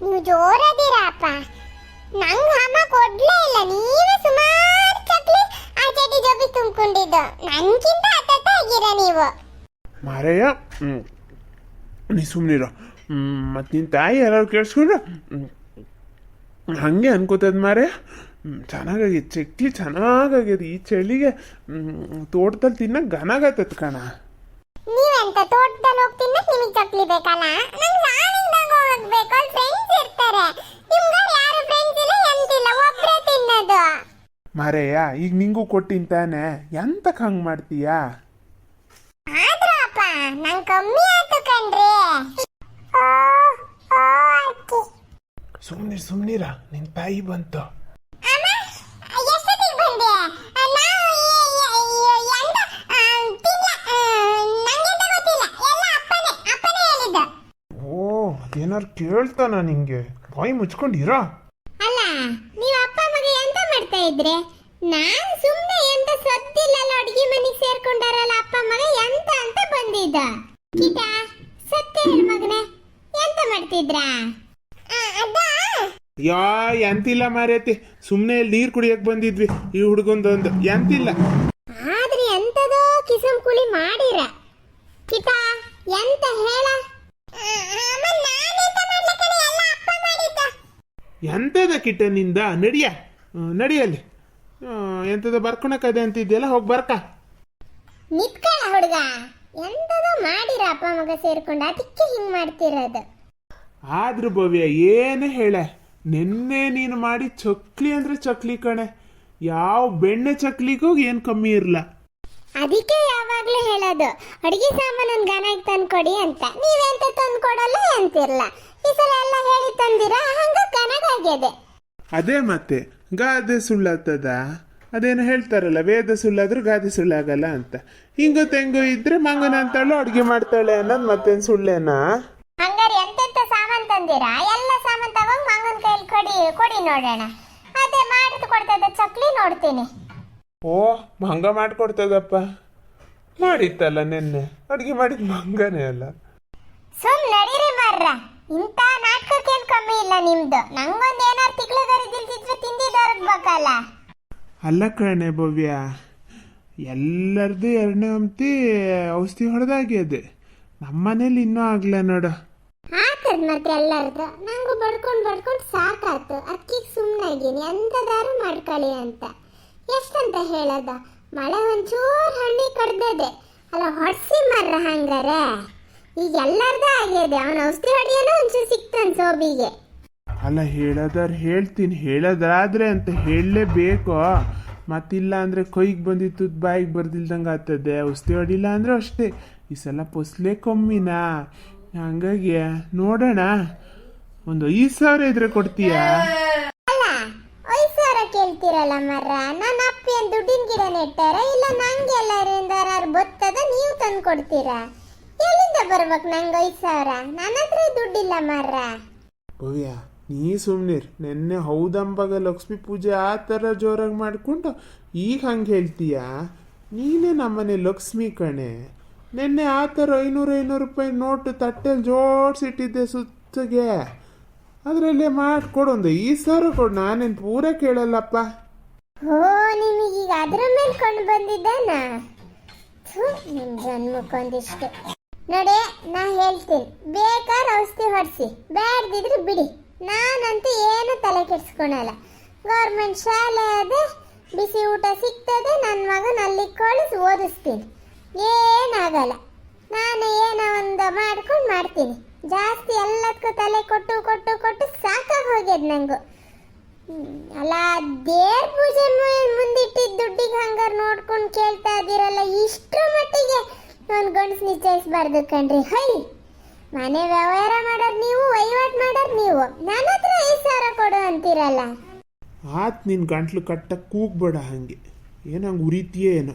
ನೀವು ಜೋರದಿರಪ್ಪ ನಂಗ್ ಹಮ ಕೊಡ್ಲೇ ಇಲ್ಲ. ನೀವೇ ಸುಮಾರು ಚಕ್ಲಿ ಆ ಚಟಿ ಜೋಬಿ ತುಂಬಿಕೊಂಡಿದ್ದು. ನನ್ಕಿಂತ ಹತ್ತತ್ತ ಆಗಿರ ನೀವು. ಮಾರಯ್ಯ ಹ್ಞೂ ನೀ ಸುಮ್ಮನಿರೋ ಮತ್ತು ನಿನ್ನ ತಾಯಿ ಯಾರು ಕೇಳಿಸ್ಕೊಂಡ್ರೆ? ಹಾಗೆ ಅನ್ಕೋತದ ಮಾರಯ್ಯ. ಚೆನ್ನಾಗಿ ಚೆನ್ನಾಗಾಗೈತೆ ಚಕ್ಲಿ ಚೆನ್ನಾಗಾಗ್ಯದ ಈ ಚಳಿಗೆ ತೋಟದಲ್ಲಿ ತಿನ್ನಕ್ಕೆ ಘನಾಗತ್ತದ ಕಣ. ನೀವೆಂತ ತೋಟದಲ್ಲಿ ಹೋಗ್ತಿನ್ನ ನಿಮಗೆ ಚಕ್ಲಿ ಬೇಕಲ್ಲ? ನಂಗೆ ಹೋಗ್ಬೇಕು ಅಲ್ಲಿ ಫ್ರೆಂಡ್ಸ್ ಇರ್ತಾರೆ. ನಿಮ್ಗೆ ಯಾರು ಫ್ರೆಂಡ್ಸ್ ಇಲ್ಲ ಎಂತಿಲ್ಲ ಒಬ್ರೆ ತಿನ್ನೋದು. ಮಾರಯ್ಯ ಈಗ ನಿಂಗೂ ಕೊಟ್ಟಿನ್ ತಾನೆ. ಎಂತಕ್ಕೆ ಹಂಗೆ ಮಾಡ್ತೀಯಾ? ಆದ್ರಪ್ಪ ಅಪ್ಪ ನಂಗೆ ಕಮ್ಮಿ ಆಯ್ತು ಕಣ್ರಿ. ಓ, ಓ, ಅಕ್ಕಿ. ಸುಮ್ಮನೆ ಸುಮ್ಮನಿರ ನಿನ್ನ ತಾಯಿ ಬಂತು. ಏನಾರು ಕೇಳ್ತಾನ ನಿಂಗೆ? ಬಾಯಿ ಮುಚ್ಕೊಂಡಿರಾ? ಅಲ್ಲ ನೀವು ಅಪ್ಪ ಮಗ ಎಂತ ಮಾಡ್ತಾ ಇದ್ರೆ? ನಾನ್ ಸುಮ್ನೆ ಎಂತ ಸದ್ದಿಲ್ಲ ಅಡಿಗೆ ಮನೆಗೆ ಸೇರ್ಕೊಂಡಾರಲ್ಲ ಅಪ್ಪ ಮಗ ಎಂತ ಅಂತ ಬಂದಿದ್ದ. ಕಿಟ ಸತ್ಯ ಹೇಳು ಮಗನೇ ಎಂತ ಮಾಡ್ತಿದ್ರಾ? ಯಾ ಎಂತಿಲ್ಲ ಮಾರೇತಿ. ಸುಮ್ಮನೆ ಇಲ್ಲಿ ನೀರು ಕುಡಿಯಕ್ಕೆ ಬಂದಿದ್ವಿ. ಈ ಹುಡುಗಂದೊಂದು ಎಂತಿಲ್ಲ? ಆದ್ರೆ ಎಂತದೋ ಕಿಸಂ ಕುಳಿ ಮಾಡಿರ. ಕಿಟ ಎಂತ ಹೇಳ? ಎಂತದ ಕಿಟನಿಂದ ನಡೆಯ ನಡಿಯ ನಡಿಯಲ್ಲಿ. ಎಂತದ ಬರ್ಕೊಳಕದೆ ಅಂತಿದ್ಯಲ್ಲ ಹೋಗಿ ಬರ್ಕ. ಹುಡುಗ ಮಾಡಿರ ಅಪ್ಪ ಮಗ ಸೇರ್ಕೊಂಡು ಅದಕ್ಕೆ ಹಿಂಗ್ ಮಾಡ್ತಿರೋದು. ಆದ್ರೂ ಭವ್ಯ ಏನು ಹೇಳ ನಿನ್ನೆ ನೀನು ಮಾಡಿ ಚಕ್ಲಿ ಅಂದ್ರೆ ಚಕ್ಲಿ ಕಣೆ. ಯಾವ ಬೆಣ್ಣೆ ಚಕ್ಲಿಗೂ ಏನು ಕಮ್ಮಿ ಇರಲ್ಲ ಅದಕ್ಕೆ ಯಾವಾಗ್ಲೂ ಹೇಳೋದು ಅಡಿಗೆ ಸಾಮಾನು ಗಾನಾಗಿ ತಂದ್ಕೊಡಿ ಅಂತ. ನೀವೆಂತ ತಂದ್ಕೊಡಲ್ಲ ಅಂತಿರ್ಲ ಈ ಸಲ ಎಲ್ಲ ಹೇಳಿ ತಂದಿರ? ಹಂಗ ಗನಗಾಗ್ಯದೆ ಅದೇ ಮತ್ತೆ ಗಾದೆ ಸುಳ್ಳಾಗ್ತದ? ಅದೇನು ಹೇಳ್ತಾರಲ್ಲ ವೇದ ಸುಳ್ಳಾದ್ರೂ ಗಾದೆ ಸುಳ್ಳಾಗಲ್ಲ ಅಂತ. ಹಿಂಗು ತೆಂಗು ಇದ್ರೆ ಮಂಗನ ಅಂತಾಳು ಅಡುಗೆ ಮಾಡ್ತಾಳೆ ಅನ್ನೋದು ಮತ್ತೇನು ಸುಳ್ಳೇನಾ? ಹಂಗಾರೆ ಎಂತೆಂತ ಸಾಮಾನ್ ತಂದಿರಾ? ಎಲ್ಲ ಸಾಮಾನ್ ತಗೊಂಡ್ ಮಂಗನ್ ಕೈಲಿ ಕೊಡಿ ಕೊಡಿ ನೋಡೋಣ. ಅದೇ ಮಾಡಿದ್ ಕೊಡ್ತದ ಚಕ್ಲಿ ನೋಡ್ತೀನಿ. ಓ ಮಂಗ ಮಾಡ್ಕೊಡ್ತದಪ್ಪ ಮಾಡಿತ್ತಲ್ಲ ನಿನ್ನೆ ಅಡುಗೆ ಮಾಡಿದ ಮಂಗನೇ ಅಲ್ಲ. ಸುಮ್ ನಡೀರಿ ಮಾರ್ರ. ಇಂಥ ನಾಟಕಕ್ಕೇನ್ ಕಮ್ಮಿ ಇಲ್ಲ ನಿಮ್ದು? ನಂಗೊಂದ್ ಏನಾರು ತಿಕ್ಲೆ ಗರಿದಿಲ್ದಿದ್ರೆ ತಿಂದಿದ್ದವ್ರಗ್ಬೇಕಲ್ಲ ಅಲ್ಲ ಕಣೆ ಭವ್ಯ ಎಲ್ಲರದು ಎರಡನೇ ಹಂಪ್ತಿ ಔಷಧಿ ನಮ್ಮ ಮನೇಲಿ ಇನ್ನೂ ಆಗ್ಲ ನೋಡು. ಹಾಕದ್ ಮತ್ತೆ ಎಲ್ಲರದು? ನಂಗೂ ಬಡ್ಕೊಂಡು ಬಡ್ಕೊಂಡು ಸಾಕಾಯ್ತು ಅಕ್ಕಿಗೆ ಸುಮ್ಮನಾಗೀನಿ ಎಂತದಾರು ಮಾಡ್ಕೊಳ್ಳಿ ಅಂತ. ಎಷ್ಟಂತ ಹೇಳದ? ಮಳೆ ಒಂಚೂರು ಹಣ್ಣಿ ಕಡ್ದದೆ. ಅಲ್ಲ ಹೊಡ್ಸಿ ಮರ್ರ ಹಂಗಾರ. ಈಗ ಎಲ್ಲಾರ್ದು ಆಗಿದೆ ಅವನ ಔಷಧಿ ಹೊಡಿಯೋನು ಒಂಚೂರು ಸಿಕ್ತಾನ ಸೋಬಿಗೆ. ಅಲ್ಲ ಹೇಳೋದಾದ್ರೆ ಹೇಳ್ತೀನಿ ಹೇಳೋದಾದ್ರೆ ಅಂತ ಹೇಳಲೇಬೇಕು. ಮತ್ತಿಲ್ಲ ಅಂದರೆ ಕೈಗೆ ಬಂದಿತ್ತು ಬಾಯಿಗೆ ಬರ್ದಿಲ್ದಂಗೆ ಆಗ್ತದೆ. ಔಷಧಿ ಹೊಡಿಲ್ಲ ಅಂದ್ರೆ ಅಷ್ಟೇ. ಈ ಸಲ ಪೊಸ್ಲೆ ಕಮ್ಮಿನಾ ಹಂಗಾಗಿ ನೋಡೋಣ. ಒಂದು ಐದು ಸಾವಿರ ಇದ್ರೆ ಕೊಡ್ತೀಯಾ? ಅಲ್ಲ ಐದು ಸಾವಿರ ಕೇಳ್ತಿರಲ್ಲ ಮರ ನನ್ನ ಅಪ್ಪಿ ದುಡ್ಡಿನ ಗಿಡ ನೆಟ್ಟಾರ ಇಲ್ಲ ನಂಗೆ ಎಲ್ಲರಿಂದ ಬತ್ತದ ನೀವು ತಂದು ಕೊಡ್ತೀರಾ ಎಲ್ಲಿಂದ ಬರ್ಬೇಕು ನಂಗೆ ಐದು ಸಾವಿರ ನನ್ನ ಹತ್ರ ದುಡ್ಡಿಲ್ಲ ಮಾರ್ರ. ಭವ್ಯ ನೀ ಸುಮ್ನಿರ್. ನಿನ್ನೆ ಹೌದಂಬಾಗ ಲಕ್ಷ್ಮಿ ಪೂಜೆ ಆ ಥರ ಜೋರಾಗಿ ಮಾಡ್ಕೊಂಡು ಈಗ ಹಂಗೆ ಹೇಳ್ತೀಯ? ನೀನೇ ನಮ್ಮನೆ ಲಕ್ಷ್ಮಿ ಕಣೆ. ನಿನ್ನೆ ಆ ಥರ ಐನೂರು ಐನೂರು ರೂಪಾಯಿ ನೋಟು ತಟ್ಟೆಲಿ ಜೋಡಿಸಿಟ್ಟಿದ್ದೆ ಸುತ್ತಗೆ. ಅದರಲ್ಲೇ ಮಾಡಿಕೊಡೊಂದು ಈ ಸಾರು ಕೊಡು. ನಾನೇನು ಪೂರ ಕೇಳಲ್ಲಪ್ಪ. ಓ ನಿಮಗೀಗ ಅದ್ರ ಮೇಲೆ ಕೊಂಡು ಬಂದಿದ್ದಾನ? ಜನ್ಮಕ್ಕೊಂದಿಷ್ಟು. ನೋಡಿ, ನಾ ಹೇಳ್ತೀನಿ. ಬೇಕಾದ್ರೆ ಔಷಧಿ ಹೊಡೆಸಿ. ಬೇಡದಿದ್ರೆ ಬಿಡಿ. ನಾನಂತೂ ಏನು ತಲೆ ಕೆಡಿಸ್ಕೊಳಲ್ಲ. ಗೌರ್ಮೆಂಟ್ ಶಾಲೆ ಅದೇ, ಬಿಸಿ ಊಟ ಸಿಗ್ತದೆ ನನ್ನ ಮಗನ ಅಲ್ಲಿ ಕಳಿಸಿ ಓದಿಸ್ತೀನಿ. ಏನಾಗಲ್ಲ. ನಾನು ಏನೋ ಒಂದು ಮಾಡ್ಕೊಂಡು ಮಾಡ್ತೀನಿ. ಜಾಸ್ತಿ ಎಲ್ಲದಕ್ಕೂ ತಲೆ ಕೊಟ್ಟು ಕೊಟ್ಟು ಕೊಟ್ಟು ಸಾಕಾಗಿ ಹೋಗ್ಯದ ನಂಗೂ. ಅಲ್ಲ, ದೇವ್ರ ಪೂಜೆ ಮುಂದಿಟ್ಟಿದ್ದ ದುಡ್ಡಿಗೆ ಹಂಗಾರೆ ನೋಡ್ಕೊಂಡು ಕೇಳ್ತಾ ಮಟ್ಟಿಗೆ ಒಂದು ಗಂಡಸ್ ನಿಶ್ಚಯಿಸ್ಬಾರ್ದು ಕಣ್ರಿ. ಹೈ, ಮನೆ ವ್ಯವಹಾರ ಮಾಡೋರು ನೀವು, ವಹಿವಾಟ್ ಮಾಡೋರು ನೀವು. ನನ್ನ ಹತ್ರ ಐದು ಸಾವಿರ ಕೊಡು ಅಂತೀರಲ್ಲ. ಆತ್ ನಿನ್ನ ಗಂಟ್ಲು ಕಟ್ಟ ಕೂಗ್ಬೇಡ ಹಂಗೆ. ಏನಂಗೆ ಉರಿತೀಯೇ ಏನೋ.